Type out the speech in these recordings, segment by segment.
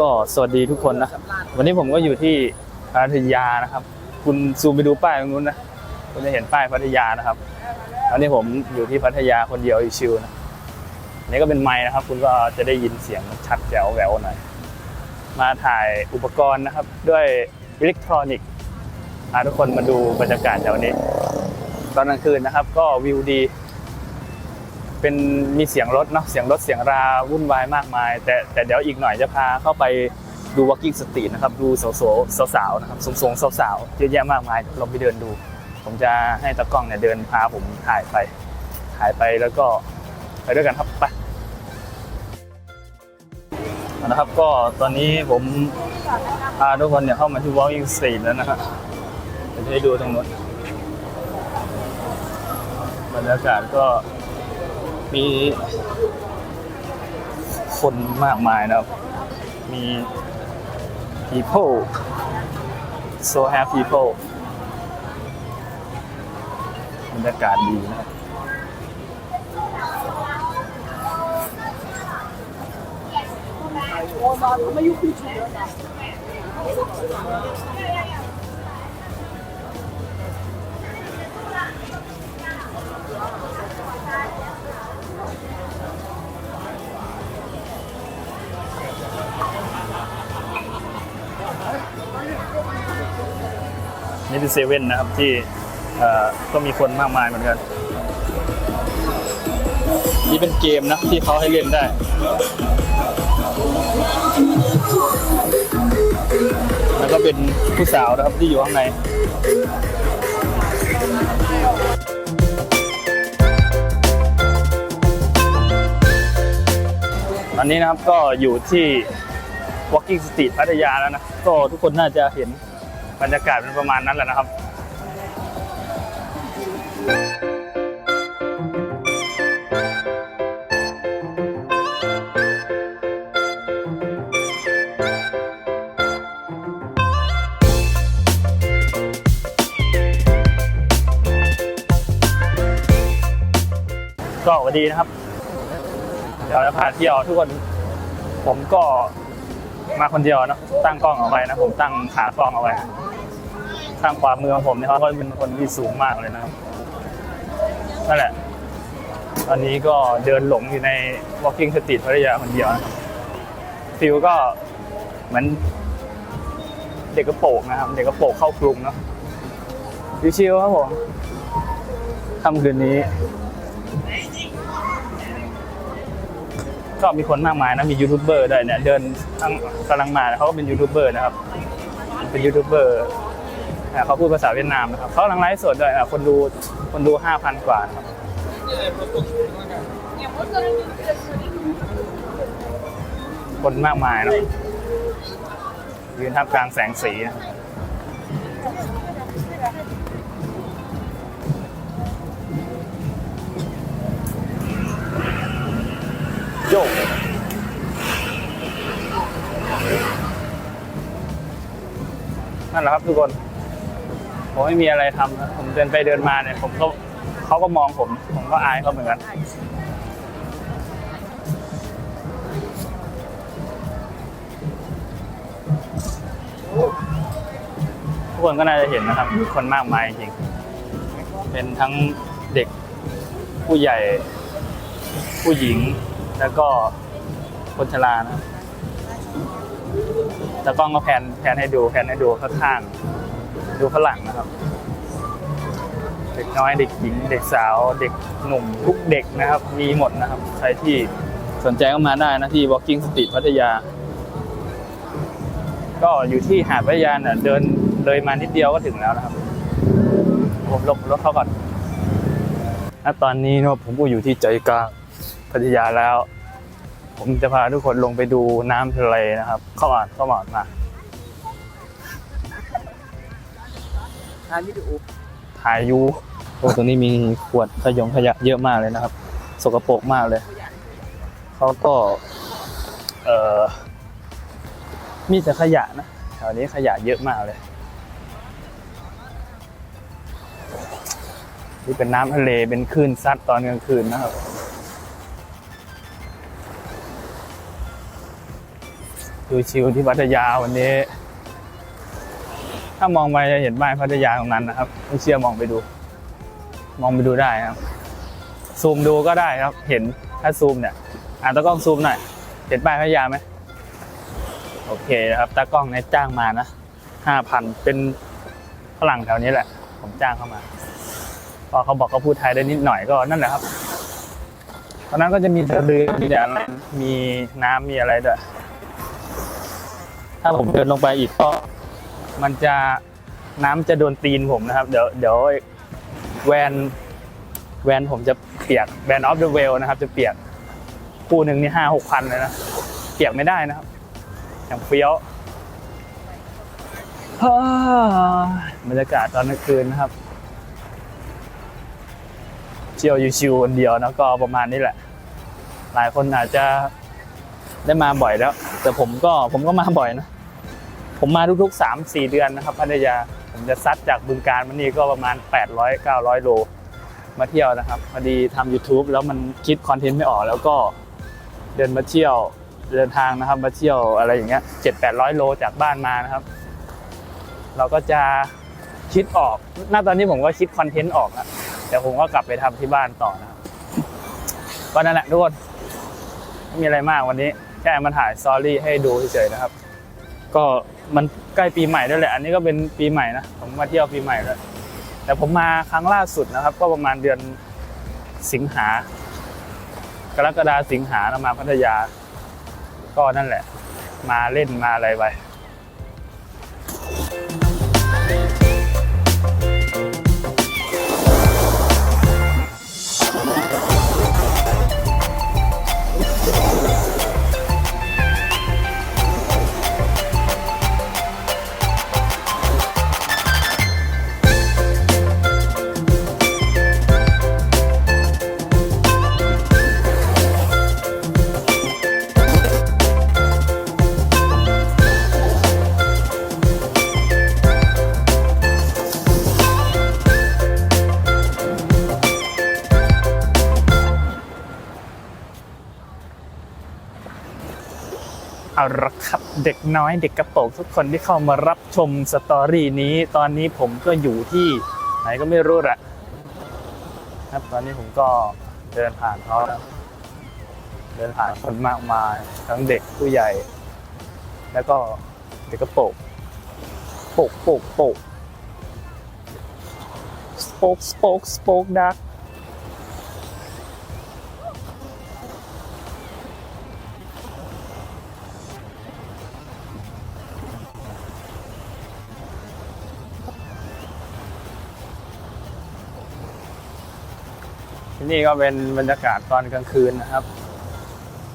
ก็สวัสดีทุกคนนะ วันนี้ผมก็อยู่ที่พัทยานะครับ คุณซูมไปดูป้ายตรงนู้นนะคุณจะเห็นป้ายพัทยานะครับตอนนี้ผมอยู่ที่พัทยาคนเดียวชิวๆนะอันนี่ก็เป็นไม้นะครับ คุณก็จะได้ยินเสียงชัดแจ๋วแหววหน่อยมาถ่ายอุปกรณ์นะครับ ด้วยอิเล็กทรอนิกส์พาทุกคนมาดูบรรยากาศแถวนี้ ตอนกลางคืนนะครับ ก็วิวดี เป็นมีเสียงรถเนาะเสียงรถเสียงราวุ่นวายมากมาย แต่แต่เดี๋ยวอีกหน่อยจะพาเข้าไปดู walking street นะครับดูสาวๆสาวๆนะครับสูงๆสาวๆเยอะแยะมากมายเดี๋ยวเราไปเดินดู ผมจะให้ตากล้องเนี่ยเดินพาผมถ่ายไปถ่ายไปแล้วก็ไปด้วยกันครับไปนะครับก็ตอนนี้ผมพาทุกคนเนี่ยเข้ามาที่ walking street แล้วนะครับจะให้ดูตรงนู้นบรรยากาศก็ มีคนมากมายนะครับ มี people so have people บรรยากาศดีนะครับ นี่เป็นเซเว่นนะครับที่ก็มีคนมากมายเหมือนกัน นี่เป็นเกมนะที่เขาให้เล่นได้ แล้วก็เป็นผู้สาวนะครับที่อยู่ข้างในตอนนี้นะครับก็อยู่ที่ Walking Street พัทยาแล้วนะ ก็ทุกคนน่าจะเห็นบรรยากาศเป็นประมาณนั้นแหละนะครับก็สวัสดีนะครับ เดี๋ยวจะพาเที่ยวทุกคน ผมก็ มาคนเดียวเนอะตั้งกล้องเอาไว้นะผมตั้งขากล้องเอาไว้ข้างขวามือของผมเนี่ยเขาก็เป็นคนที่สูงมากเลยนะครับนั่นแหละ ตอนนี้ก็เดินหลงอยู่ใน Walking Street พัทยาคนเดียวนะครับฟิลก็เหมือนเด็กกระโปรงนะครับ เด็กกระโปรงเข้ากรุงเนาะชิวๆครับผมค่ำคืนนี้ ก็มีคนมากมายนะมียูทูบเบอร์ด้วยเนี่ยเดินทั้งกำลังมาเขาก็เป็นยูทูบเบอร์นะครับ เป็นยูทูบเบอร์เขาพูดภาษาเวียดนามนะครับเขากำลังไลฟ์สดด้วยคนดูคนดูห้าพันกว่าครับคนมากมายนะยืนท่ามกลางแสงสีนะ แหละครับทุกคน ผมไม่มีอะไรทำนะผมเดินไปเดินมาเนี่ย ผมก็เขาก็มองผม ผมก็อายเขาเหมือนกันทุกคนก็น่าจะเห็นนะครับมีคนมากมายจริงเป็นทั้งเด็กผู้ใหญ่ ผู้หญิงแล้วก็คนชรานะครับ แล้วกล้องก็แพนแพนให้ดูแพนให้ดูข้างๆดูข้างหลังนะครับ เด็กน้อยเด็กหญิงเด็กสาว เด็กหนุ่มทุกเด็กนะครับ มีหมดนะครับ ใครที่สนใจก็มาได้นะที่ Walking Street พัทยา ก็อยู่ที่หาดพัทยาเนี่ยเดินเลยมานิดเดียวก็ถึงแล้วนะครับ ผมลงรถเข้าก่อนณตอนนี้นะผมก็อยู่ที่ใจกลางพัทยาแล้ว ผมจะพาทุกคนลงไปดูน้ำทะเลนะครับ เข้ามาเข้ามามาถ่ายวิดีโอถ่ายอยูโอ้ตรงนี้มีขวดขยงขยะเยอะมากเลยนะครับ สกปรกมากเลย เขาก็ เอ่อมีแต่ขยะนะแถวนี้ขยะเยอะมากเลย นี่เป็นน้ำทะเลเป็นคลื่นซัดตอนกลางคืนนะครับ ดูชิวที่พัทยาวันนี้ ถ้ามองไปจะเห็นบ้านพัทยาตรงนั้นนะครับไม่เชื่อมองไปดู มองไปดูได้ครับ ซูมดูก็ได้ครับ เห็นถ้าซูมเนี่ยอ่านตากล้องซูมหน่อยเห็นป้ายพัทยาไหมโอเคนะครับตากล้องนี่ยจ้างมานะห้าพันเป็นฝรั่งแถวนี้แหละ ผมจ้างเข้ามา พอเขาบอกเขาพูดไทยได้นิดหน่อยก็นั่นแหละครับตอนนั้นก็จะมีเรือมีอะไรมีน้ำมีอะไรด้วย ถ้าผมเดินลงไปอีกก็มันจะน้ำจะโดนตีนผมนะครับ เดี๋ยวเดี๋ยวแวนแวนผมจะเปียกแวนออฟเดอะเวลนะครับ จะเปียกคู่หนึ่งนี่ห้าหกพันเลยนะ เปียกไม่ได้นะครับ อย่างเฟี้ยวฮ่าบรรยากาศตอนกลางคืนนะครับเที่ยวยูชิวคนเดียวนะก็ประมาณนี้แหละ หลายคนอาจจะได้มาบ่อยแล้ว แต่ผมก็ผมก็มาบ่อยนะ ผมมาทุกๆ 3 4 เดือนนะครับพัทยา ผมจะซัดจากบึงการมานี่ก็ประมาณ 800 900 โล มาเที่ยวนะครับพอดีทำ YouTube แล้วมันคิดคอนเทนต์ไม่ออกแล้วก็เดินมาเที่ยวเดินทางนะครับมาเที่ยวอะไรอย่างเงี้ย7 800โลจากบ้านมานะครับ เราก็จะคิดออกณตอนนี้ผมก็คิดคอนเทนต์ออกนะเดี๋ยวผมก็กลับไปทำที่บ้านต่อนะครับก็นั่นแหละทุกคนไม่มีอะไรมากวันนี้แค่มาถ่ายซอรี่ให้ดูเฉยๆนะครับ ก็มันใกล้ปีใหม่ด้วยแหละ อันนี้ก็เป็นปีใหม่นะ ผมมาเที่ยวปีใหม่แล้วแต่ผมมาครั้งล่าสุดนะครับ ก็ประมาณเดือนสิงหา กรกฎาสิงหาเรามาพัทยา ก็นั่นแหละ มาเล่นมาอะไรไป เอาละครับเด็กน้อยเด็กกระโปงทุกคนที่เข้ามารับชมสตอรี่นี้ ตอนนี้ผมก็อยู่ที่ไหนก็ไม่รู้แหละครับตอนนี้ผมก็เดินผ่านเขาเดินผ่านคนมากมายทั้งเด็กผู้ใหญ่ แล้วก็เด็กกระโปงโปกโปกโปกสโปกสโปกสโปกดัก ที่นี่ก็เป็นบรรยากาศตอนกลางคืนนะครับ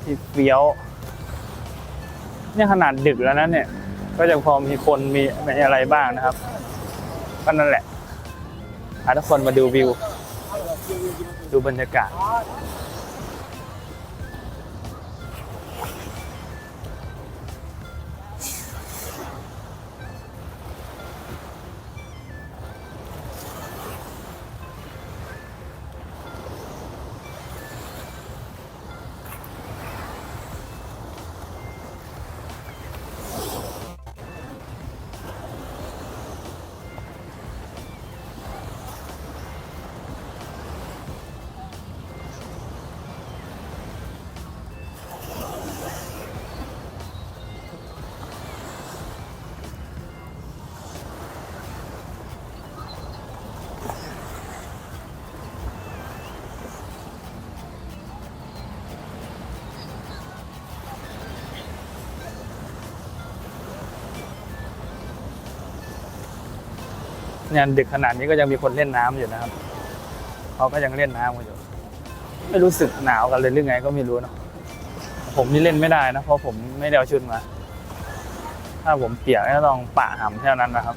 ที่เฟี้ยวเนี่ยขนาดดึกแล้วนะเนี่ย ก็จะพอมีคนมีมีอะไรบ้างนะครับก็นั่นแหละพาทุกคนมาดูวิว ดูบรรยากาศ เนี่ยดึกขนาดนี้ก็ยังมีคนเล่นน้ำอยู่นะครับเขาก็ยังเล่นน้ำกันอยู่ ไม่รู้สึกหนาวกันเลยหรือไงก็ไม่รู้เนาะผมนี่เล่นไม่ได้นะเพราะผมไม่ได้เอาชุดมา ถ้าผมเปียกก็ต้องปะหำเท่านั้นนะครับ